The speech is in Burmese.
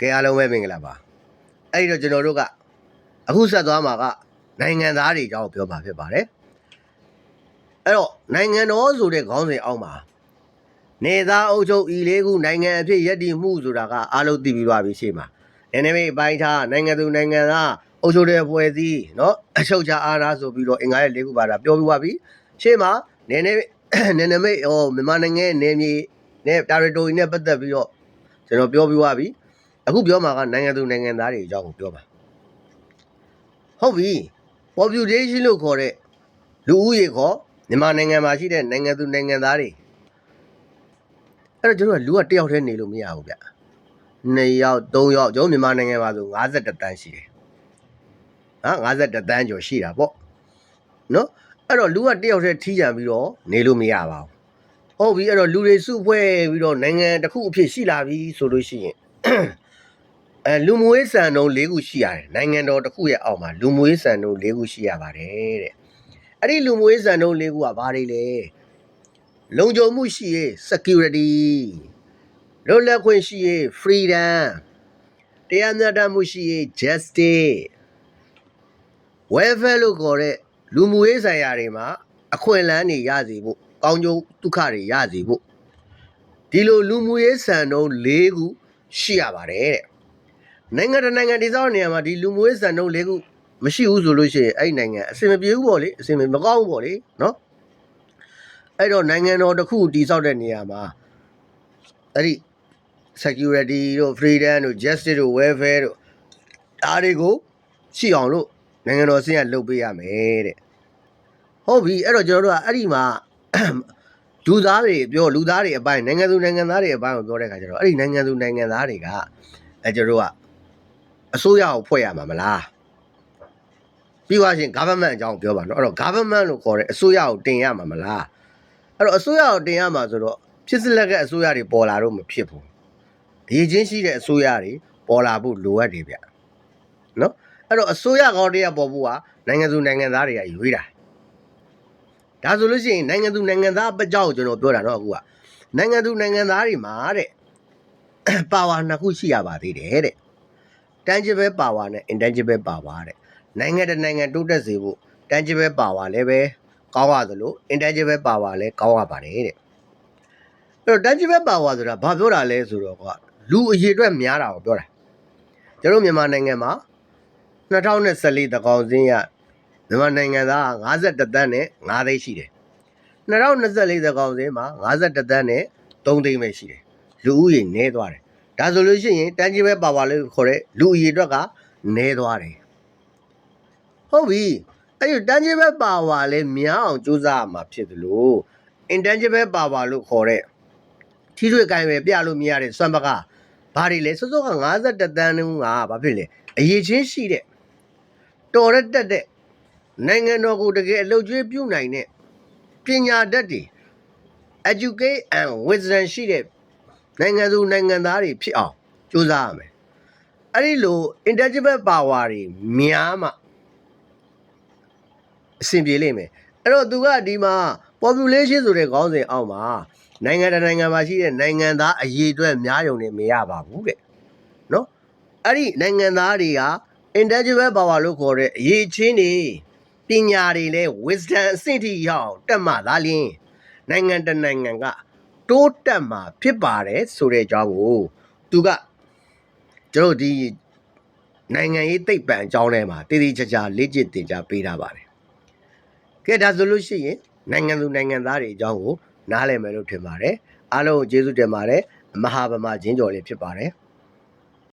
ကဲအားလုံးပဲမင်္ဂလာပါအဲ့ဒီတော့ကျွန်တော်တို့ကအခုဆက်သွားမှာကနိုင်ငံသားတွေအကြောင်းပြောမှာဖြစ်ပါတယ်အဲ့တော့နိုင်ငံတော်ဆိုတဲ့ခေါင်းစဉ်အောက်မှာနေသားအုပ်ချုပ်ဤလေးခုနိုင်ငံအဖြစ်ရည်တည်မှုဆိုတာကအားလုံးသိပြီးပါပြီရှေ့မှာနည်းနည်းလေးအပိုင်းထားနိုင်ငံသူနိုင်ငံသားအုပ်ချုပ်တဲ့အဖွဲ့အစည်းเนาะအချုပ်ချာအာဏာဆိုပြီးတော့အင်္ဂါရဲ့လေးခုပါတာပြောပြီးပါပြီရှေ့မှာနည်းနည်းနည်းနည်းမေးဟိုမြန်မာနိုင်ငံရဲ့နေမြေနဲ့ territory နဲ့ပတ်သက်ပြီးတော့ကျွန်တော်ပြောပြီးပါပြီ အခုပြောမှာကနိုင်ငံသူနိုင်ငံသားတွေအကြောင်းကိုပြောပါဟုတ်ပြီ population လို့ခေါ်တဲ့လူဦးရေခေါ်မြန်မာနိုင်ငံမှာရှိတဲ့နိုင်ငံသူနိုင်ငံသားတွေအဲ့တော့ကျွန်တော်ကလူကတယောက်တည်းနေလို့မရဘူးဗျနှစ်ယောက်သုံးယောက်ကျွန်တော်မြန်မာနိုင်ငံမှာဆို52တန်းရှိတယ်ဟာ52တန်းကျော်ရှိတာပေါ့နော်အဲ့တော့လူကတယောက်တည်းထီးကြံပြီးတော့နေလို့မရပါဘူးဟုတ်ပြီအဲ့တော့လူတွေစုဖွဲ့ပြီးတော့နိုင်ငံတစ်ခုအဖြစ်ရှိလာပြီဆိုလို့ရှိရင် အဲလူမွေးစံနှုန်း၄ခုရှိရတယ်နိုင်ငံတော်တစ်ခုရဲ့အောက်မှာလူမွေးစံနှုန်း၄ခုရှိရပါတယ်တဲ့အဲ့ဒီလူမွေးစံနှုန်း၄ခုကဘာတွေလဲလုံခြုံမှုရှိရေး security လွတ်လပ်ခွင့်ရှိရေး freedom တရားမျှတမှုရှိရေး justice welfare လို့ခေါ်တဲ့လူမှုရေးဆိုင်ရာတွေမှာအခွင့်အလမ်းတွေရစေဖို့ကောင်းကျိုးဒုက္ခတွေရစေဖို့ဒီလိုလူမှုရေးစံနှုန်း၄ခုရှိရပါတယ်တဲ့ နိုင်ငံတစ်နိုင်ငံဒီစားနေရာမှာဒီလူမျိုးရေးစံနှုန်းလေးခုမရှိဘူးဆိုလို့ရှိရင်အဲ့ဒီနိုင်ငံအဆင်မပြေဘူးပေါ့လေအဆင်မမကောင်းဘူးပေါ့လေနော်အဲ့တော့နိုင်ငံတော်တစ်ခုတည်ဆောက်တဲ့နေရာမှာအဲ့ဒီ security တို့ freedom တို့ justice တို့ welfare တို့ဒါတွေကိုရှိအောင်လို့နိုင်ငံတော်အဆင့်ကလုပ်ပေးရမယ်တဲ့ဟုတ်ပြီအဲ့တော့ကျွန်တော်တို့ကအဲ့ဒီမှာလူသားတွေပြောလူသားတွေအပိုင်းနိုင်ငံသူနိုင်ငံသားတွေအပိုင်းကိုပြောတဲ့ခါကျတော့အဲ့ဒီနိုင်ငံသူနိုင်ငံသားတွေကအဲကျွန်တော်တို့က အစိုးရကိုဖွဲ့ရမှာမလားပြီးသွားရှင် government အကြောင်းပြောပါတော့အဲ့တော့ government လို့ခေါ်တဲ့အစိုးရကိုတင်ရမှာမလားအဲ့တော့အစိုးရကိုတင်ရမှာဆိုတော့ဖြစ်စလက်ကအစိုးရတွေပေါ်လာတော့မဖြစ်ဘူးအရေးချင်းရှိတဲ့အစိုးရတွေပေါ်လာဖို့လိုအပ်တယ်ဗျနော်အဲ့တော့အစိုးရကောင်းတရားပေါ်ဖို့ကနိုင်ငံသူနိုင်ငံသားတွေကရွေးတာဒါဆိုလို့ရှိရင်နိုင်ငံသူနိုင်ငံသားအပကြောက်ကိုကျွန်တော်ပြောတာတော့အခုကနိုင်ငံသူနိုင်ငံသားတွေမှာတဲ့ power နှစ်ခုရှိရပါသေးတယ်တဲ့ tangible power နဲ့ intangible power တဲ့နိုင်ငံတစ်နိုင်ငံတိုးတက်စေဖို့ tangible power လည်းပဲကောင်းရသလို intangible power လည်းကောင်းရပါတယ်တဲ့အဲ့တော့ tangible power ဆိုတာဘာပြောတာလဲဆိုတော့ကလူအရေအတွက်များတာကိုပြောတာကျွန်တော်မြန်မာနိုင်ငံမှာ2014တကောင်စင်းရမြန်မာနိုင်ငံသား51တန်းနဲ့9သိန်းရှိတယ်2024တကောင်စင်းမှာ51တန်းနဲ့3သိန်းပဲရှိတယ်လူဦးရေနည်းသွားတယ် ဒါဆိုလို့ရှိရင်တန်းကြီးပဲပါပါလို့ခေါ်တဲ့လူအရေအတွက်ကနည်းသွားတယ်ဟုတ်ပြီအဲ့ဒီတန်းကြီးပဲပါပါလဲများအောင်ကြိုးစားရမှာဖြစ်တယ်လို့ intangible power လို့ခေါ်တဲ့ထီးတွေ့ကိုင်းပဲပြလို့မရတဲ့စွမ်းပကဘာတွေလဲစောစောက51တန်းနှုန်းကဘာဖြစ်လဲအရေးချင်းရှိတဲ့တော်ရက်တက်တဲ့နိုင်ငံတော်ကိုတကယ်အလုပ်ကျွေးပြုနိုင်တဲ့ပညာတတ်တွေ educate and wisdom ရှိတဲ့ နိုင်ငံသူနိုင်ငံသားတွေဖြစ်အောင်ကြိုးစားရမယ်အဲ့ဒီလို intangible power တွေများမှအဆင်ပြေလိမ့်မယ်အဲ့တော့သူကဒီမှာ population ဆိုတဲ့ခေါင်းစဉ်အောက်မှာနိုင်ငံတစ်နိုင်ငံမှာရှိတဲ့နိုင်ငံသားအရေးအတွက်များယုံနေမရပါဘူးတဲ့နော်အဲ့ဒီနိုင်ငံသားတွေက intangible power လို့ခေါ်တဲ့အရေးချင်းတွေပညာတွေလဲ wisdom အဆင့်ထိရအောင်တက်မှသာလျှင်နိုင်ငံတစ်နိုင်ငံက တိုးတက်မှာဖြစ်ပါတယ်ဆိုတဲ့အကြောင်းကိုသူကကျွန်တော်ဒီနိုင်ငံရေးသိပ္ပံအကြောင်းထဲမှာတည်တည်ချာချာလေ့ကျင့်သင်ကြားပေးထားပါတယ်။ကဲဒါဆိုလို့ရှိရင်နိုင်ငံသူနိုင်ငံသားတွေအကြောင်းကိုနားလည်မယ်လို့ထင်ပါတယ်။အားလုံးကိုကျေးဇူးတင်ပါတယ်။မဟာဗမာချင်းကျော်လေးဖြစ်ပါတယ်။